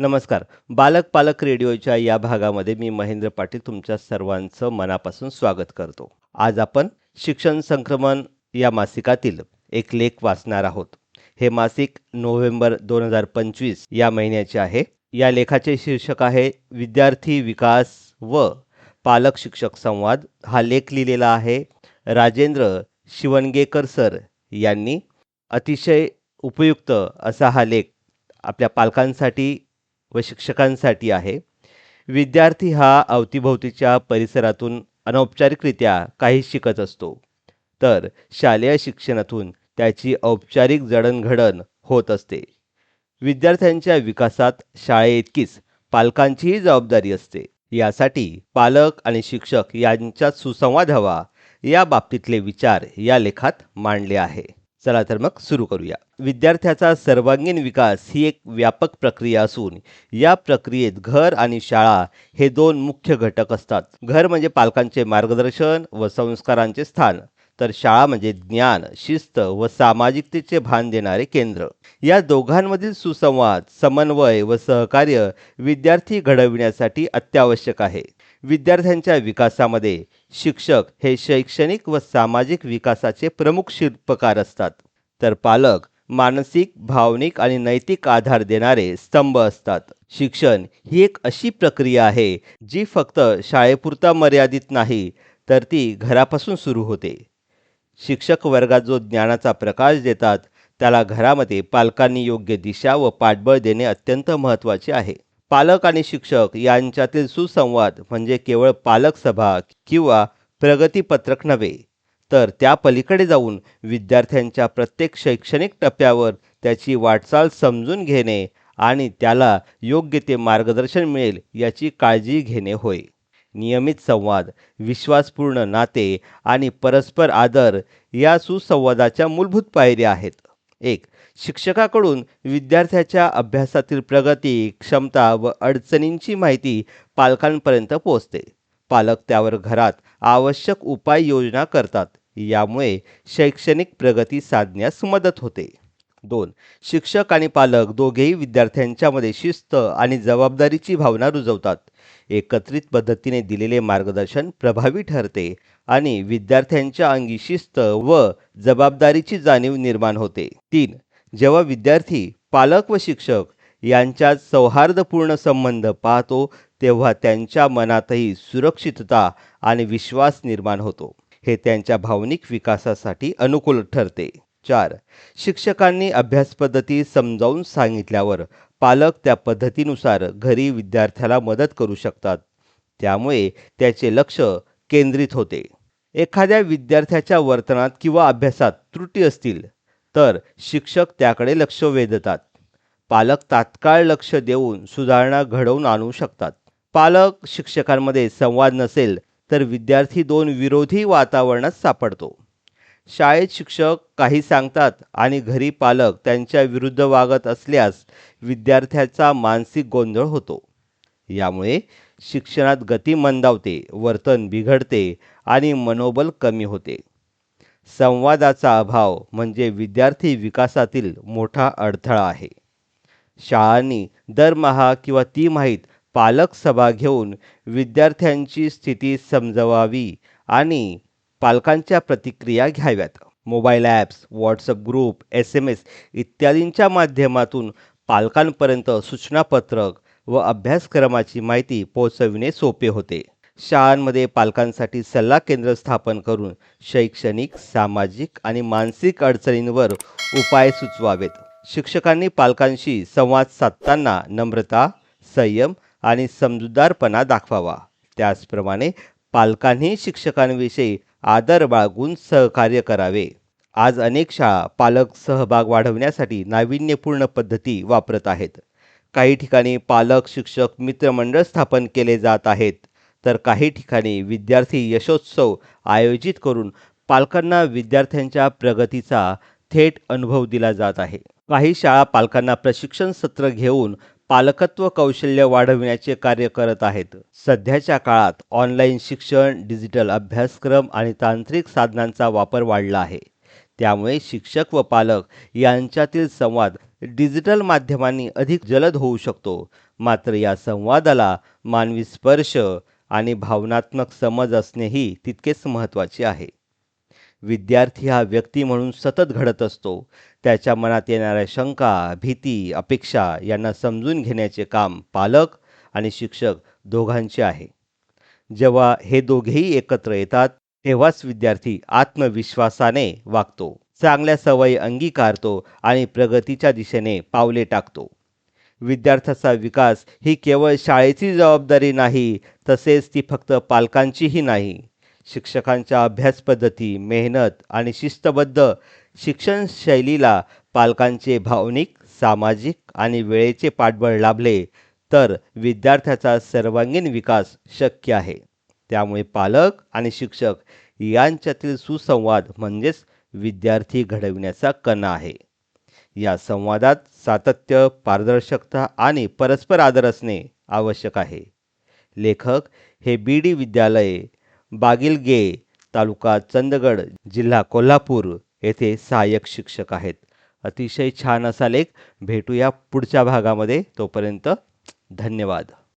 नमस्कार. बालक पालक रेडिओच्या या भागामध्ये मी महेंद्र पाटील तुमच्या सर्वांचं मनापासून स्वागत करतो. आज आपण शिक्षण संक्रमण या मासिकातील एक लेख वाचणार आहोत. हे मासिक नोव्हेंबर दोन हजार पंचवीस या महिन्याचे आहे. या लेखाचे शीर्षक आहे विद्यार्थी विकास व पालक शिक्षक संवाद. हा लेख लिहिलेला आहे राजेंद्र शिवणगेकर सर यांनी. अतिशय उपयुक्त असा हा लेख आपल्या पालकांसाठी व शिक्षकांसाठी आहे. विद्यार्थी हा अवतीभोवतीच्या परिसरातून अनौपचारिकरित्या काही शिकत असतो. तर शालेय शिक्षणातून त्याची औपचारिक जडणघडण होत असते. विद्यार्थ्यांच्या विकासात शाळेइतकीच पालकांचीही जबाबदारी असते. यासाठी पालक आणि शिक्षक यांच्यात सुसंवाद हवा या बाबतीतले विचार या लेखात मांडले आहे. चला तर मग सुरू करूया. विद्यार्थ्याचा सर्वांगीण विकास ही एक व्यापक प्रक्रिया असून या प्रक्रियेत घर आणि शाळा हे दोन मुख्य घटक असतात. घर म्हणजे पालकांचे मार्गदर्शन व संस्कारांचे स्थान तर शाळा म्हणजे ज्ञान शिस्त व सामाजिकतेचे भान देणारे केंद्र. या दोघांमधील सुसंवाद समन्वय व सहकार्य विद्यार्थी घडविण्यासाठी अत्यावश्यक आहे. विद्यार्थ्यांच्या विकासामध्ये शिक्षक हे शैक्षणिक व सामाजिक विकासाचे प्रमुख शिल्पकार असतात. तर पालक मानसिक भावनिक आणि नैतिक आधार देणारे स्तंभ असतात. शिक्षण ही एक अशी प्रक्रिया आहे जी फक्त शाळेपुरता मर्यादित नाही तर ती घरापासून सुरू होते. शिक्षक वर्गात जो ज्ञानाचा प्रकाश देतात त्याला घरामध्ये पालकांनी योग्य दिशा व पाठबळ देणे अत्यंत महत्त्वाचे आहे. पालक आणि शिक्षक यांच्यातील सुसंवाद म्हणजे केवळ पालक सभा किंवा प्रगतीपत्रक नव्हे तर त्या पलीकडे जाऊन विद्यार्थ्यांच्या प्रत्येक शैक्षणिक टप्प्यावर त्याची वाटचाल समजून घेणे आणि त्याला योग्य ते मार्गदर्शन मिळेल याची काळजी घेणे होय. नियमित संवाद विश्वासपूर्ण नाते आणि परस्पर आदर या सुसंवादाच्या मूलभूत पायऱ्या आहेत. एक शिक्षकाकडून विद्यार्थ्याच्या अभ्यासातील प्रगती क्षमता व अडचणींची माहिती पालकांपर्यंत पोहोचते. पालक त्यावर घरात आवश्यक उपाययोजना करतात. यामुळे शैक्षणिक प्रगती साधण्यास मदत होते. दोन. शिक्षक आणि पालक दोघेही विद्यार्थ्यांच्यामध्ये शिस्त आणि जबाबदारीची भावना रुजवतात. एकत्रित पद्धतीने दिलेले मार्गदर्शन प्रभावी ठरते आणि विद्यार्थ्यांच्या अंगी शिस्त व जबाबदारीची जाणीव निर्माण होते. तीन. जेव्हा विद्यार्थी पालक व शिक्षक यांच्यात सौहार्दपूर्ण संबंध पाहतो तेव्हा त्यांच्या मनातही सुरक्षितता आणि विश्वास निर्माण होतो. हे त्यांच्या भावनिक विकासासाठी अनुकूल ठरते. चार. शिक्षकांनी अभ्यास पद्धती समजावून सांगितल्यावर पालक त्या पद्धतीनुसार घरी विद्यार्थ्याला मदत करू शकतात. त्यामुळे त्याचे लक्ष केंद्रित होते. एखाद्या विद्यार्थ्याच्या वर्तनात किंवा अभ्यासात त्रुटी असतील तर शिक्षक त्याकडे लक्ष वेधतात. पालक तात्काळ लक्ष देऊन सुधारणा घडवून आणू शकतात. पालक शिक्षकांमध्ये संवाद नसेल तर विद्यार्थी दोन विरोधी वातावरणात सापडतो. शाळेत शिक्षक काही सांगतात आणि घरी पालक त्यांच्या विरुद्ध वागत असल्यास विद्यार्थ्याचा मानसिक गोंधळ होतो. यामुळे शिक्षणात गती मंदावते वर्तन बिघडते आणि मनोबल कमी होते. संवादाचा अभाव म्हणजे विद्यार्थी विकासातील मोठा अडथळा आहे. शाळांनी दरमहा किंवा तिमाहीत पालक सभा घेऊन विद्यार्थ्यांची स्थिती समजवावी आणि पालकांच्या प्रतिक्रिया घ्याव्यात. Mobile apps WhatsApp group S M S इत्यादींच्या माध्यमातून पालकांपर्यंत सूचनापत्रक व अभ्यासक्रमाची माहिती पोहोचविणे सोपे होते. शाळांमध्ये पालकांसाठी सल्ला केंद्र स्थापन करून शैक्षणिक सामाजिक आणि मानसिक अडचणींवर उपाय सुचवावेत. शिक्षकांनी पालकांशी संवाद साधताना नम्रता संयम आणि समजूतदारपणा दाखवावा. त्याचप्रमाणे पालकांनी शिक्षकांविषयी आदर बाळगून सहकार्य करावे. आज अनेक शाळा पालक सहभाग वाढवण्यासाठी नाविन्यपूर्ण पद्धती वापरत आहेत. काही ठिकाणी पालक शिक्षक मित्रमंडळ स्थापन केले जात आहेत. तर काही ठिकाणी विद्यार्थी यशोत्सव आयोजित करून पालकांना विद्यार्थ्यांच्या प्रगतीचा थेट अनुभव दिला जात आहे. काही शाळा पालकांना प्रशिक्षण सत्र घेऊन पालकत्व कौशल्य वाढविण्याचे कार्य करत आहेत. सध्याच्या काळात ऑनलाईन शिक्षण डिजिटल अभ्यासक्रम आणि तांत्रिक साधनांचा वापर वाढला आहे. त्यामुळे शिक्षक व पालक यांच्यातील संवाद डिजिटल माध्यमांनी अधिक जलद होऊ शकतो. मात्र या संवादाला मानवी स्पर्श आणि भावनात्मक समज असणेही तितकेच महत्त्वाचे आहे. विद्यार्थी हा व्यक्ती म्हणून सतत घडत असतो. त्याच्या मनात येणाऱ्या शंका भीती अपेक्षा यांना समजून घेण्याचे काम पालक आणि शिक्षक दोघांचे आहे. जेव्हा हे दोघेही एकत्र येतात तेव्हाच विद्यार्थी आत्मविश्वासाने वागतो चांगल्या सवयी अंगीकारतो आणि प्रगतीच्या दिशेने पावले टाकतो. विद्यार्थ्याचा विकास ही केवळ शाळेची जबाबदारी नाही तसेच ती फक्त पालकांचीही नाही. शिक्षकांच्या अभ्यास पद्धती मेहनत आणि शिस्तबद्ध शिक्षण शैलीला पालकांचे भावनिक सामाजिक आणि वेळेचे पाठबळ लाभले तर विद्यार्थ्याचा सर्वांगीण विकास शक्य आहे. त्यामुळे पालक आणि शिक्षक यांच्यातील सुसंवाद म्हणजेच विद्यार्थी घडविण्याचा कणा आहे. या संवादात सातत्य पारदर्शकता आणि परस्पर आदर असणे आवश्यक आहे. लेखक हे बी डी विद्यालय बागिलगे तालुका चंदगड जिल्हा कोल्हापूर येथे सहाय्यक शिक्षक आहेत. अतिशय छान असा लेख भेटूया पुढच्या भागामध्ये. तोपर्यंत धन्यवाद.